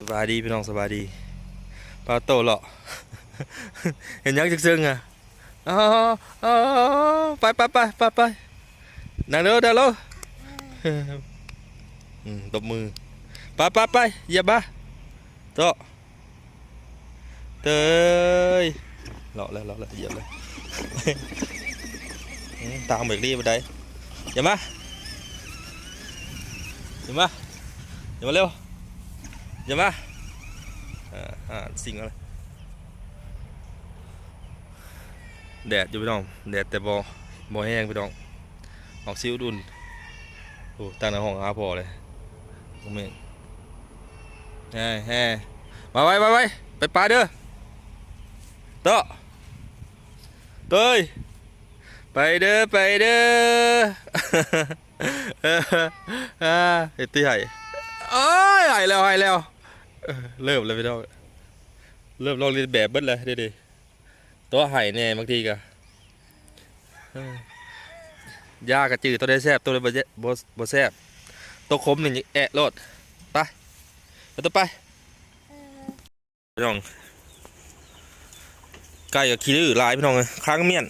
สบายดีพี่น้องสบายดีปลาโตเหรอเห็นยังจึกซึ่งอะอ๋ออ๋อไปไปไปไปไปนั่งเร็วเดี๋ยวเร็วตบมือไปไปไปเหยียบมาโตเตยเลาะเลยเลาะเลยเหยียบเลยตามเบรกรีบไปได้เหยียบมาเหยียบมาเหยียบมาเร็ว อย่ามอ่าสิ่งอะไรแดดอยู่พี่น้องแดดแต่บอบอแห้งพี่น้องออกซิวดุนโอ้ตั้งในห้องหาพอเลยโอ้เมงแฮ่แฮ่มาไว้มาไว้ไปปลาเด้อโตะเต้ยไปเด้อไปเด้อเอออ่าเฮ็ดตีไห้ โอ้ยหายแล้วหายแล้วเริ่มเลยพี่น้องเริ่มลองเรียนแบบเบิ้ลเลยดีๆตัวไห่เนี่ยบางทีก็ยากระจืดตัวได้แซบตัวได้บ่แซ่บ่บ่แซบตัวคมนี่งแอะโลดไปไปตัวไปพี่น้องไก่กับขี้ดื้อลายพี่น้องเลยค้างเมียน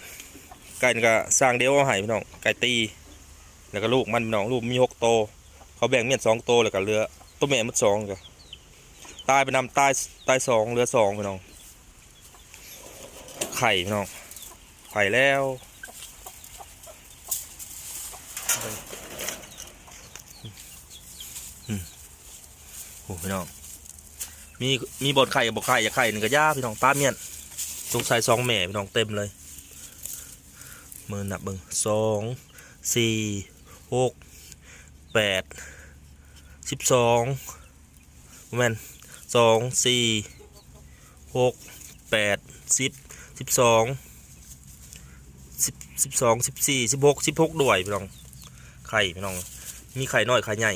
ไก่นี่ก็สร้างเดียวเอาไห่พี่น้องไก่ตีแล้วก็ลูกมันพี่น้องลูกมีหกโต เขาแบ่งเมียนสองโตแล้วก็เหลือ ตัวแม่มันสองจ้ะตายไปนำตายตายสองเหลือสองพี่น้อง ไข่พี่น้อง ไข่แล้วอืมโอ้พี่น้อง มีมีบดไข่กับบดไข่อย่าไข่หนึ่งก็ย่าพี่น้องป้าเมียนสงสัยสองแม่พี่น้องเต็มเลยมือนับเบิ่งสองสี่หกแปด สิบสองแมนสองสี่หกแปดสิบสิบสองสิบสิบสองสิบสี่สิบหกสิบหกด้วยพี่น้องไข่พี่น้อง มีไข่น้อยไข่ใหญ่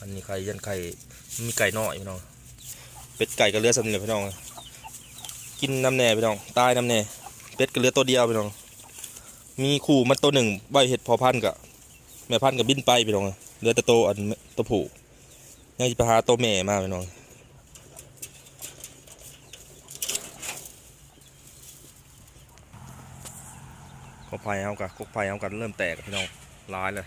อันนี้ไข่ยันไข่มีไก่น้อยพี่น้องเป็ดไก่ก็เลือสำเร็จพี่น้อง กินน้ำแน่พี่น้องตายน้ำแน่เป็ดก็เลือตัวเดียวพี่น้อง มีคู่มันตัวหนึ่งใบเห็ดพอพันกับแม่พันกับบินไปพี่น้องเหลือแต่โตอันตัวผู้ยังจะไปหาตัวแม่มาพี่น้องกกไผ่เอากับกกไผ่เอากันเริ่มแตกพี่น้องร้ายเลย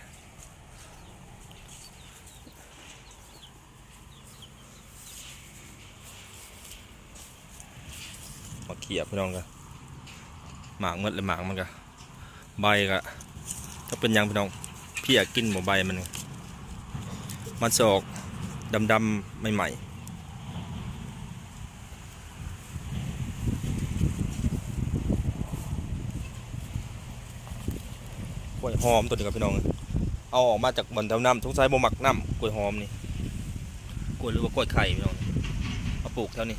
มาเขียบพี่น้องกันหมากหมดเลยหมากมันก็ ใบก็ถ้าเป็นยังพี่น้องพี่อยากกินหมูใบมัน มันจะออกดำๆใหม่ ๆกล้วยหอมตัวนี้ครับพี่น้อง เอาออกมาจากบอนทำน้ำสงสัยบ่หมักน้ำกล้วยหอมนี่กล้วยหรือว่ากล้วยไข่พี่น้องเอาปลูกแถวนี้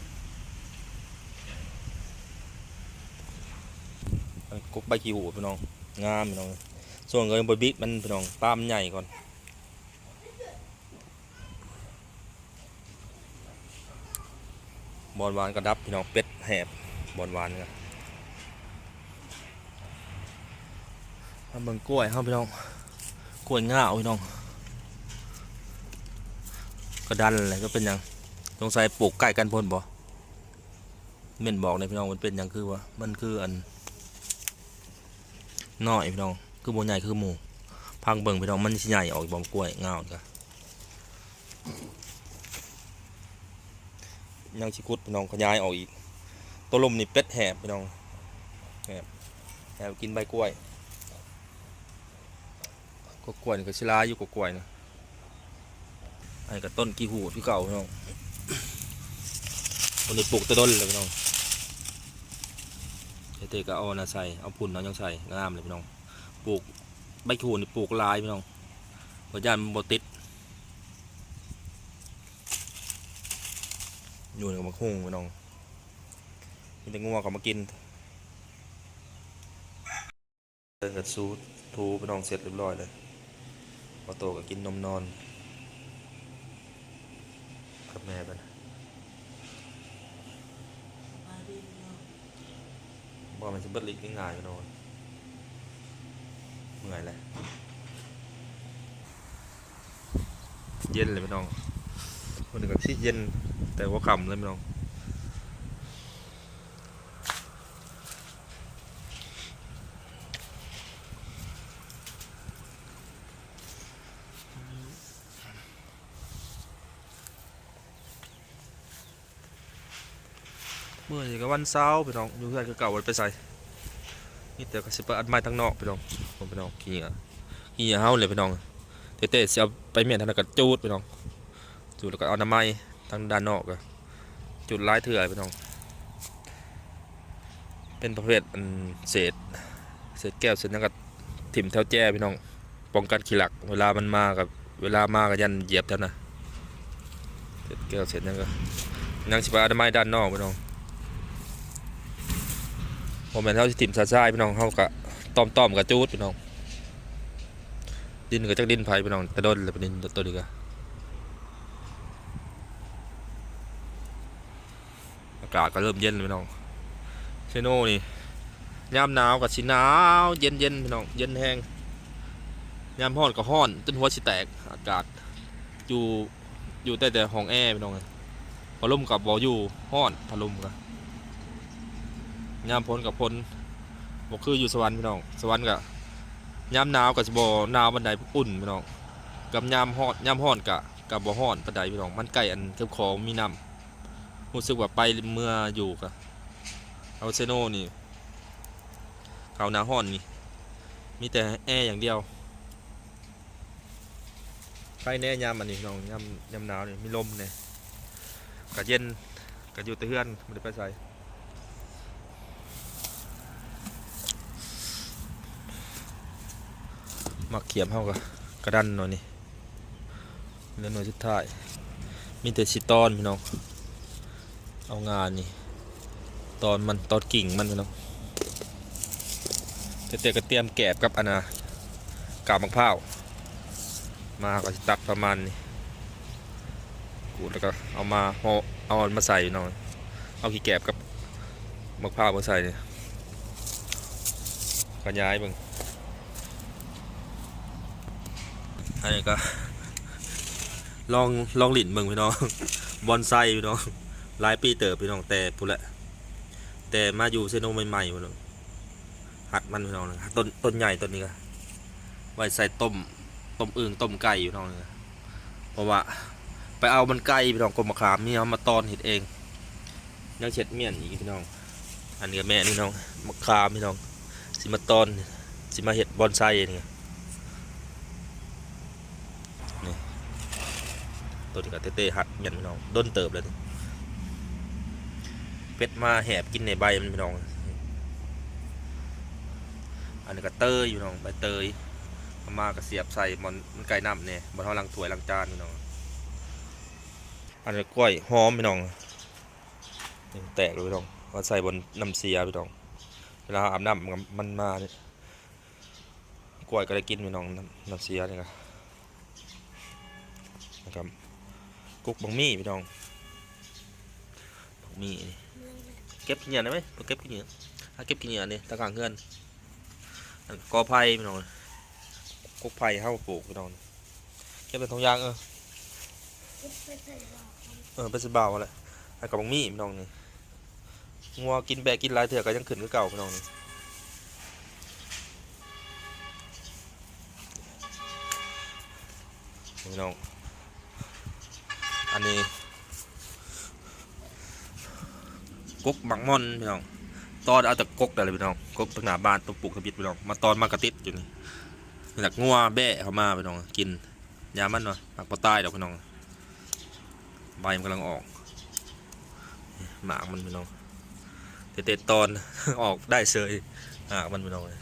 กกใบขี้หูพี่น้อง งามพี่น้องส่วนเงินบบิ๊กมันพี่น้องปลามใหญ่ก่อนบอลวานกระดับพี่น้องเป็ดแหบบอลวานกันทำเบิ่งกล้วยครับพี่น้องกล้วยง่าวพี่น้องกระดันอะไรก็เป็นหยังสงสัยปลูกใกล้กันพ่นบ่เม่นบอกเลยพี่น้องมันเป็นหยังคือว่ามันคืออัน น้อยพี่น้อง คือโบใหญ่คือหมูพังเบิ่งพี่น้องมันสิใหญ่ออกบอมกล้วยเงาจ้ะยังชิคุดพี่น้องขยายออกอีก ตัวลมนี่เป็ดแหบพี่น้องแหบแหบกินใบกล้วยก็กล้วยนี่ก็ชิลาอยู่กับกล้วยนะไอ้กับต้นกีหูที่เก่าพี่น้องคนนี้ปลูกตะต้นเลยพี่น้อง เตก็เอานะใส่เอาพุ่นเอายังใส่งามเลยพี่น้องปลูกใบขู่นี่ปลูกลายพี่น้องพยานมันบติดอยู่ในกับมะฮุ่งพี่น้องมีแต่งัวเขามากินเดินกับซูทูพี่น้องเสร็จเรียบร้อยเลยพอโตก็กินนมนอนกับแม่กัน ว่ามันจะเบิดลิกง่ายๆกันนอนเหมื่อยเลยเย็นเลยพี่น้องวันนี้ก็ที่เย็นแต่ว่าค่ำเลยพี่น้อง มื่อนี้ก็วันเสาร์พี่น้องอยู่เพื่อนคือเก่าวันไปใส่นี่แต่ก็สิไปอัดไม้ทั้งนอกพี่น้องผมพี่น้องขี้เหงื่อขี้เหงื่อเฮาเลยพี่น้องเตะๆสิเอาไปเมียนทางนั้นก็จูดพี่น้องจูดแล้วก็เอาน้ำไม้ทางด้านนอกก็จุดหลายเถื่อพี่น้อง เป็นประเภทอันเศษเศษแก้วเศษหยังก็ถิ่มแถวแจ้พี่น้องป้องกันขี้หลัก เวลามันมากับเวลามาก็ยันเหยียบแถวนะเศษแก้วเศษหยังก็ยังสิไปเอาน้ำไม้ด้านนอกพี่น้อง ผมเป็นเท่าที่ถิ่มซาซ่าพี่น้องเขากะต้อมต้อมกับจูดพี่น้อง ดินกับจักดินไผ่พี่น้องแต่โดนเลยเป็นดินตัวนี้ก็อากาศก็เริ่มเย็นเลยพี่น้องเชโน่นี่ยามหนาวกับสิหนาวเย็นเย็นพี่น้องเย็นแห้งยามร้อนก็ร้อนจนหัวสิแตกอากาศอยู่อยู่แต่แต่ห้องแอร์พี่น้องพัลมกับบออยู่ร้อนพัดลมกับ ยามพ้นกับพ้นบ่คืออยู่สวรรค์พี่น้อง สวรรค์กับยามหนาวกับบ่หนาวบันไดอุ่นพี่น้องกับยามฮอนยามฮ้อนกะกับบ่ฮ้อนปานใดพี่น้องมันใกล้อันเก็บของมีน้ำรู้สึกว่าไปเมื่ออยู่กะเอาเซโนนี่เขาหนาฮ้อนนี่มีแต่แอร์อย่างเดียวใครแน่ยามอันนี้พี่น้องยามยามหนาวนี่มีลมเนี่ยกะเย็นกะอยู่แต่เฮือนบ่ได้ไปไส มักเขียมเฮาก็กระดันหน่อยนี่เรื่อหน่วยสุดท้าย มีแต่สิตอนพี่น้อง เอางานนี่ ตอนมันตอนกิ่งมันพี่น้องแต่แต่ก็เตรียมแกบกับอันนะกาบมะพร้าว มาก็ตัดประมาณนี้กูแล้วก็เอามาหอเอามาใส่พี่น้องเอาขี้แกบกับมะพร้าวมาใส่เนี่ยก็ย้ายบิ่ง อันนี้ก็ ลองลองหลินเบิ่งพี่น้องบอนไซพี่น้องหลายปีเติบพี่น้องแต่พูดแหละ แต่มาอยู่เซโนใหม่ๆพี่น้องหัดมันพี่น้องต้นต้นใหญ่ต้นนี้ก็ไว้ใส่ต้มต้มอึ่งต้มไก่พี่น้องนะเพราะว่าไปเอามันไก่พี่น้องกลมมะขามนี่เอามาตอนเห็ดเองยังเช็ดเมี่ยนอีกพี่น้อง อันนี้แม่นี่พี่น้องมะขามพี่น้องสิมาตอนสิมาเห็ดบอนไซนี่ ตัวนี้ก็เต้ๆหัดเยันพี่น้องด้นเติบเลยเป็ดมาแหบกินในใบมันพี่น้อง อันนี้ก็เตยอยู่น้องใบเตยเอามากระเสียบใส่มันมันไก่น้ำเนี่ยบนท้องลังถ้วยลังจานพี่น้อง อันนี้กล้วยหอมพี่น้องแตกเลยพี่น้องเอาใส่บนน้ำเสียพี่น้อง เวลาอาบน้ำมันมาเนี่ยกล้วยก็ได้กินพี่น้องน้ำเสียนี่ก็นะครับ กุกบังมี่พี่น้องบังมี่นี่เก็บขี้เหนียวได้ไหมเก็บขี้เหนียวถ้าเก็บขี้เหนียวนี่ตะกางเงื่อนกอไผ่พี่น้องกุ๊กไผ่เข้าปลูกพี่น้องเก็บเป็นทองยางเออเออเป็นสบ่าวอะไรไอ้กับบังมี่พี่น้องนี่งัวกินแบกกินลายเถื่อก็ยังขึ้นคือเก่าพี่น้องนี่พี่น้อง อันนี้กกหมักม่อนพี่น้องตอนเอาแต่กกแต่เลยพี่น้องกกตั้งหนาบ้านตัวปลูกทบิดพี่น้องมาตอนมากระติดอยู่นี่หลักงัวแบะเข้ามาพี่น้องกินยามันเนาะหักปลาใต้ดอกพี่น้องใบมันกำลังออกหมากมันพี่น้องเตะตอนออกได้เซยหมากมันพี่น้องเลย